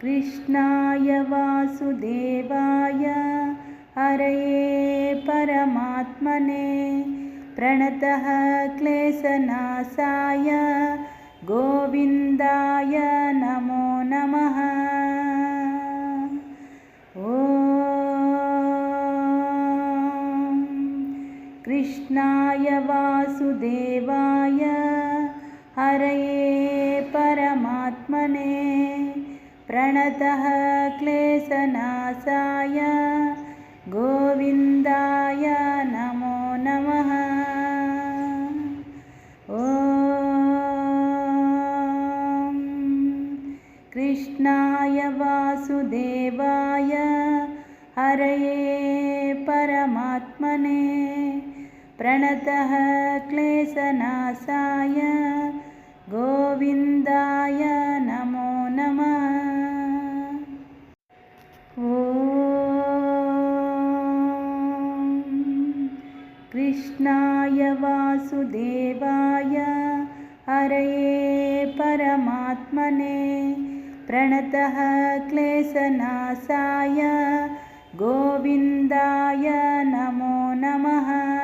कृष्णाय वासुदेवाय हरये परमात्मने प्रणतः क्लेशनाशाय गोविन्दाय नमो नमः कृष्णाय वासुदेवाय। हरये परमात्मने प्रणतः क्लेशनाशाय। गोविन्दाय नमो नमः। कृष्णाय वासुदेवाय प्रणतः क्लेशनाशाय गोविन्दाय नमो नमः। कृष्णाय वासुदेवाय हरये परमात्मने प्रणतः क्लेशनाशाय गोविन्दाय नमो नमः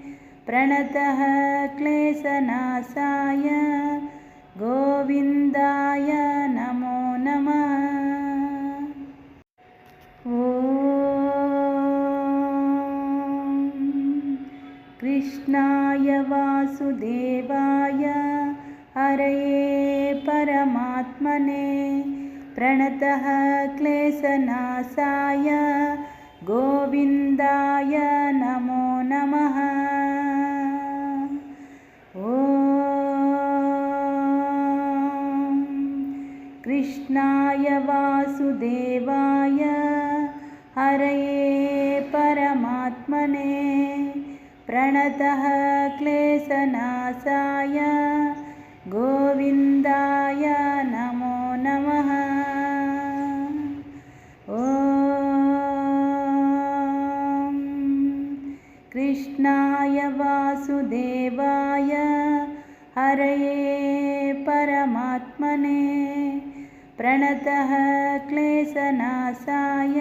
प्रणतः क्लेशनाशाय गोविन्दाय नमो नमः। कृष्णाय वासुदेवाय हरये परमात्मने प्रणतः क्लेशनाशाय गोविन्दाय नमो नमः। कृष्णाय वासुदेवाय हरये परमात्मने प्रणतः क्लेशनाशाय गोविन्दाय वासुदेवाय। हरये परमात्मने प्रणतः क्लेशनाशाय।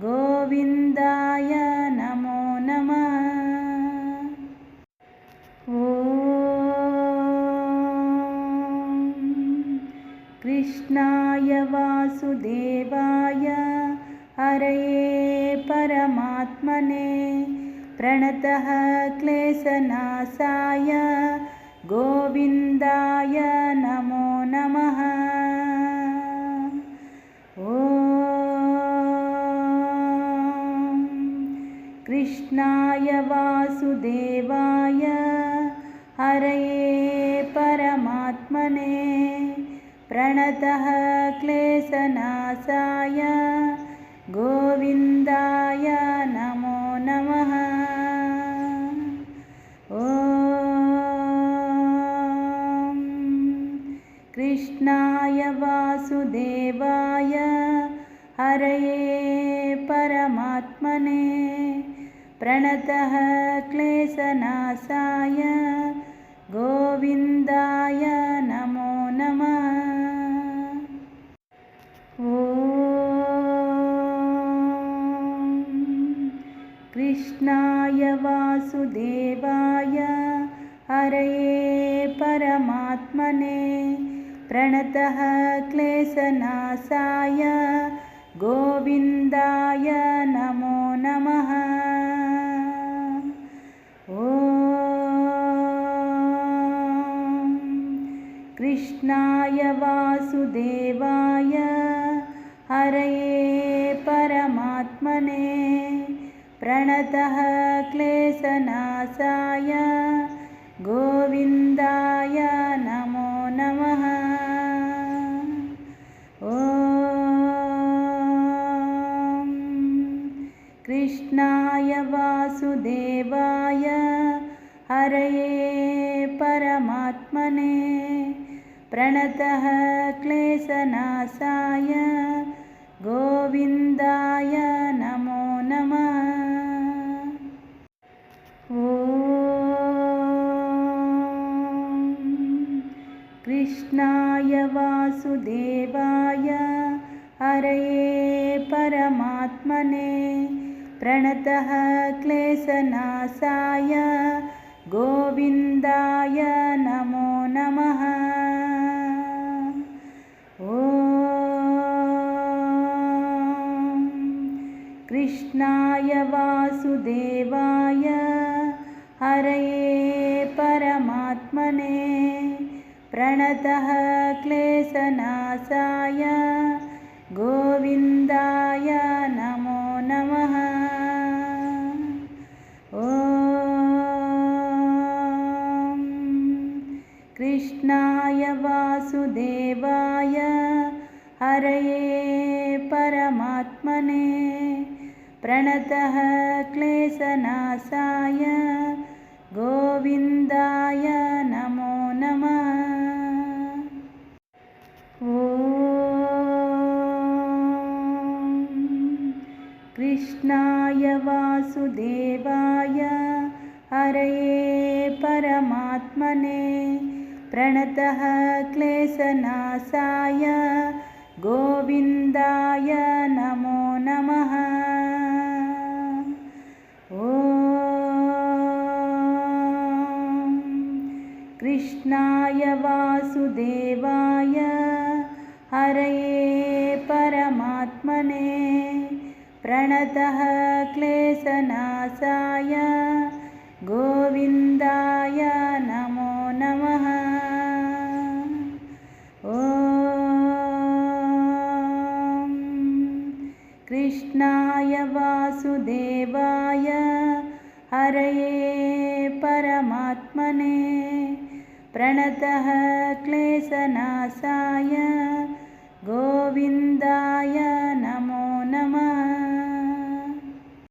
गोविन्दाय नमो नमः। कृष्णाय वासुदेवाय। हरये परमात्मने प्रणतः क्लेशनाशाय गोविन्दाय नमो नमः। कृष्णाय वासुदेवाय हरये परमात्मने प्रणतः क्लेशनाशाय गोविन्दाय नमो नमः कृष्णाय वासुदेवाय हरये परमात्मने प्रणतः क्लेशनाशाय गोविन्दाय नमो नमः। कृष्णाय वासुदेवाय हरये परमात्मने प्रणतः क्लेशनाशाय गोविन्दाय नमो नमः। कृष्णाय वासुदेवाय हरये परमात्मने प्रणतः क्लेशनाशाय वासुदेवाय हरये परमात्मने प्रणतः क्लेशनाशाय। गोविन्दाय नमो नमः। ॐ कृष्णाय वासुदेवाय। हरये परमात्मने प्रणतः क्लेशनाशाय गोविन्दाय नमो नमः। ॐ कृष्णाय वासुदेवाय हरये परमात्मने प्रणतः क्लेशनाशाय गोविन्दाय कृष्णाय वासुदेवाय हरये परमात्मने प्रणतः क्लेशनाशाय गोविन्दाय नमो नमः। ॐ कृष्णाय वासुदेवाय हरये परमात्मने प्रणतः क्लेशनाशाय गोविन्दाय नमो नमः। ॐ कृष्णाय वासुदेवाय हरये परमात्मने प्रणतः क्लेशनाशाय गोविन्दाय नमो वासुदेवाय हरये परमात्मने प्रणतः क्लेशनाशाय। गोविन्दाय नमो